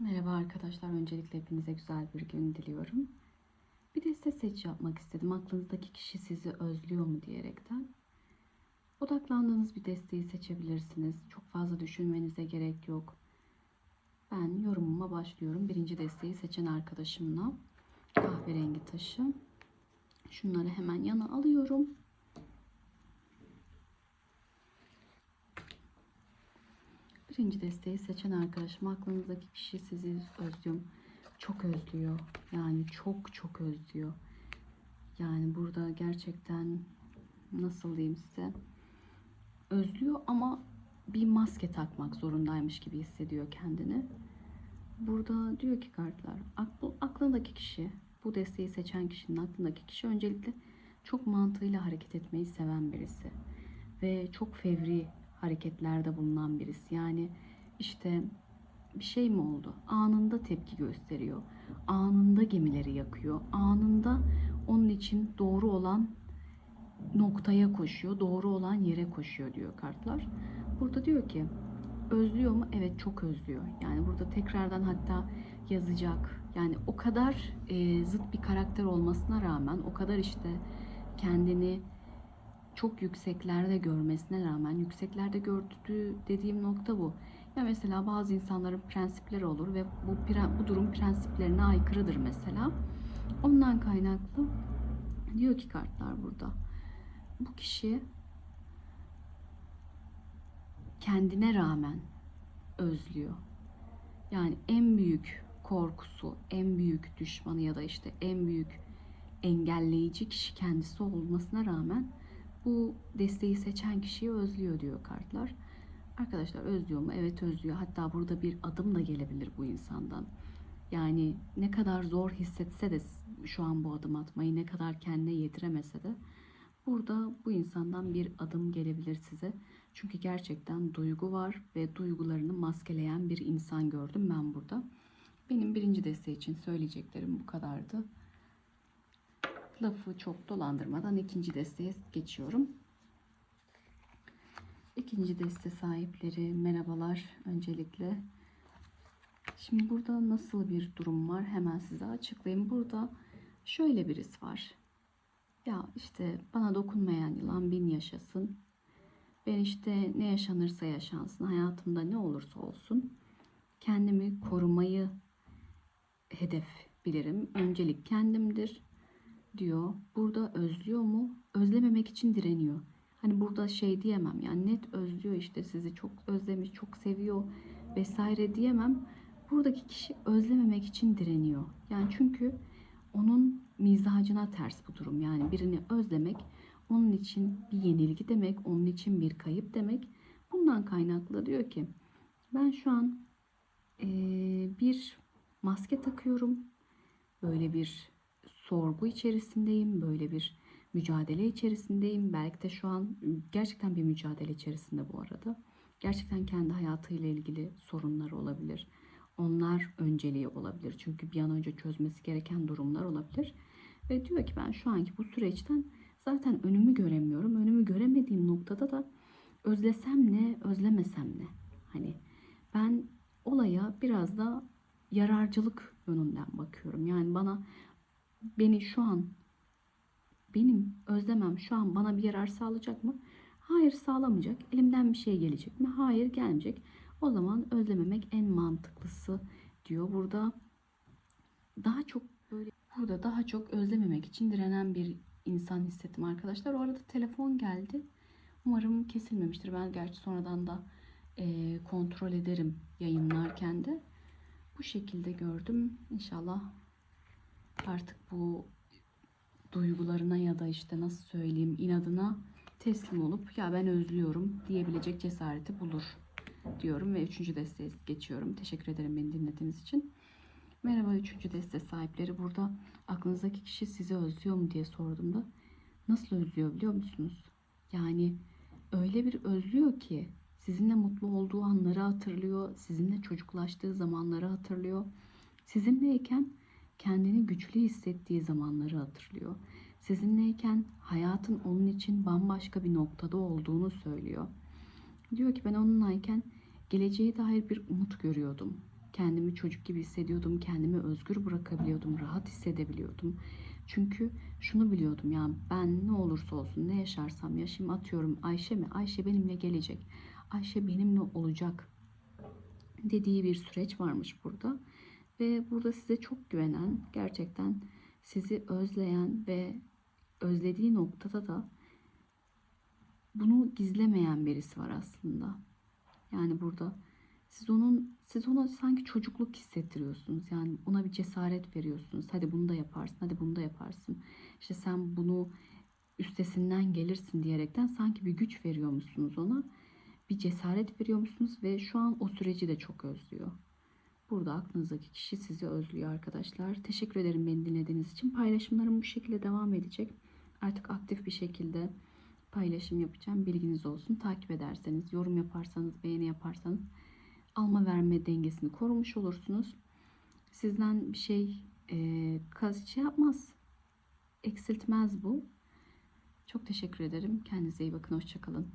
Merhaba arkadaşlar. Öncelikle hepinize güzel bir gün diliyorum. Bir deste seç yapmak istedim. Aklınızdaki kişi sizi özlüyor mu diyerekten. Odaklandığınız bir desteği seçebilirsiniz. Çok fazla düşünmenize gerek yok. Ben yorumuma başlıyorum. Birinci desteği seçen arkadaşımla kahverengi taşı. Şunları hemen yana alıyorum. Birinci desteği seçen arkadaşım aklınızdaki kişi sizi özlüyor. Çok özlüyor. Yani çok çok özlüyor. Yani burada gerçekten nasıl diyeyim size özlüyor ama bir maske takmak zorundaymış gibi hissediyor kendini. Burada diyor ki kartlar aklı, aklındaki kişi bu desteği seçen kişinin aklındaki kişi öncelikle çok mantığıyla hareket etmeyi seven birisi ve çok fevri hareketlerde bulunan birisi. Yani işte bir şey mi oldu? Anında tepki gösteriyor. Anında gemileri yakıyor. Anında onun için doğru olan noktaya koşuyor. Doğru olan yere koşuyor diyor kartlar. Burada diyor ki özlüyor mu? Evet çok özlüyor. Yani burada tekrardan hatta yazacak. Yani o kadar e, zıt bir karakter olmasına rağmen o kadar işte kendini çok yükseklerde görmesine rağmen yükseklerde gördüğü dediğim nokta bu. Ya mesela bazı insanların prensipleri olur ve bu bu durum prensiplerine aykırıdır mesela. Ondan kaynaklı diyor ki kartlar burada. Bu kişi kendine rağmen özlüyor. Yani en büyük korkusu, en büyük düşmanı ya da işte en büyük engelleyici kişi kendisi olmasına rağmen bu desteği seçen kişiyi özlüyor diyor kartlar. Arkadaşlar özlüyor mu? Evet özlüyor. Hatta burada bir adım da gelebilir bu insandan. Yani ne kadar zor hissetse de şu an bu adım atmayı ne kadar kendine yediremese de burada bu insandan bir adım gelebilir size. Çünkü gerçekten duygu var ve duygularını maskeleyen bir insan gördüm ben burada. Benim birinci desteği için söyleyeceklerim bu kadardı lafı çok dolandırmadan ikinci desteğe geçiyorum. İkinci deste sahipleri merhabalar öncelikle. Şimdi burada nasıl bir durum var hemen size açıklayayım. Burada şöyle birisi var. Ya işte bana dokunmayan yılan bin yaşasın. Ben işte ne yaşanırsa yaşansın hayatımda ne olursa olsun kendimi korumayı hedef bilirim. Öncelik kendimdir diyor. Burada özlüyor mu? Özlememek için direniyor. Hani burada şey diyemem yani net özlüyor işte sizi çok özlemiş, çok seviyor vesaire diyemem. Buradaki kişi özlememek için direniyor. Yani çünkü onun mizacına ters bu durum. Yani birini özlemek onun için bir yenilgi demek, onun için bir kayıp demek. Bundan kaynaklı diyor ki ben şu an ee, bir maske takıyorum. Böyle bir sorgu içerisindeyim. Böyle bir mücadele içerisindeyim. Belki de şu an gerçekten bir mücadele içerisinde bu arada. Gerçekten kendi hayatıyla ilgili sorunlar olabilir. Onlar önceliği olabilir. Çünkü bir an önce çözmesi gereken durumlar olabilir. Ve diyor ki ben şu anki bu süreçten zaten önümü göremiyorum. Önümü göremediğim noktada da özlesem ne, özlemesem ne? Hani ben olaya biraz da yararcılık yönünden bakıyorum. Yani bana beni şu an benim özlemem şu an bana bir yarar sağlayacak mı? Hayır sağlamayacak. Elimden bir şey gelecek mi? Hayır gelmeyecek. O zaman özlememek en mantıklısı diyor. Burada daha çok böyle burada daha çok özlememek için direnen bir insan hissettim arkadaşlar. O arada telefon geldi. Umarım kesilmemiştir. Ben gerçi sonradan da e, kontrol ederim yayınlarken de. Bu şekilde gördüm. İnşallah artık bu duygularına ya da işte nasıl söyleyeyim inadına teslim olup ya ben özlüyorum diyebilecek cesareti bulur diyorum ve üçüncü desteğe geçiyorum. Teşekkür ederim beni dinlediğiniz için. Merhaba üçüncü deste sahipleri. Burada aklınızdaki kişi sizi özlüyor mu diye sorduğumda nasıl özlüyor biliyor musunuz? Yani öyle bir özlüyor ki sizinle mutlu olduğu anları hatırlıyor, sizinle çocuklaştığı zamanları hatırlıyor. Sizinleyken kendini güçlü hissettiği zamanları hatırlıyor. Sizinleyken hayatın onun için bambaşka bir noktada olduğunu söylüyor. Diyor ki ben onunlayken geleceğe dair bir umut görüyordum. kendimi çocuk gibi hissediyordum. Kendimi özgür bırakabiliyordum. Rahat hissedebiliyordum. Çünkü şunu biliyordum ya ben ne olursa olsun ne yaşarsam yaşayayım atıyorum Ayşe mi? Ayşe benimle gelecek. Ayşe benimle olacak dediği bir süreç varmış burada. Ve burada size çok güvenen, gerçekten sizi özleyen ve özlediği noktada da bunu gizlemeyen birisi var aslında. Yani burada siz onun siz ona sanki çocukluk hissettiriyorsunuz. Yani ona bir cesaret veriyorsunuz. Hadi bunu da yaparsın. Hadi bunu da yaparsın. İşte sen bunu üstesinden gelirsin diyerekten sanki bir güç veriyormuşsunuz ona. Bir cesaret veriyormuşsunuz ve şu an o süreci de çok özlüyor. Burada aklınızdaki kişi sizi özlüyor arkadaşlar. Teşekkür ederim beni dinlediğiniz için. Paylaşımlarım bu şekilde devam edecek. Artık aktif bir şekilde paylaşım yapacağım. Bilginiz olsun. Takip ederseniz, yorum yaparsanız, beğeni yaparsanız alma verme dengesini korumuş olursunuz. Sizden bir şey e, kaz şey yapmaz. Eksiltmez bu. Çok teşekkür ederim. Kendinize iyi bakın. Hoşçakalın.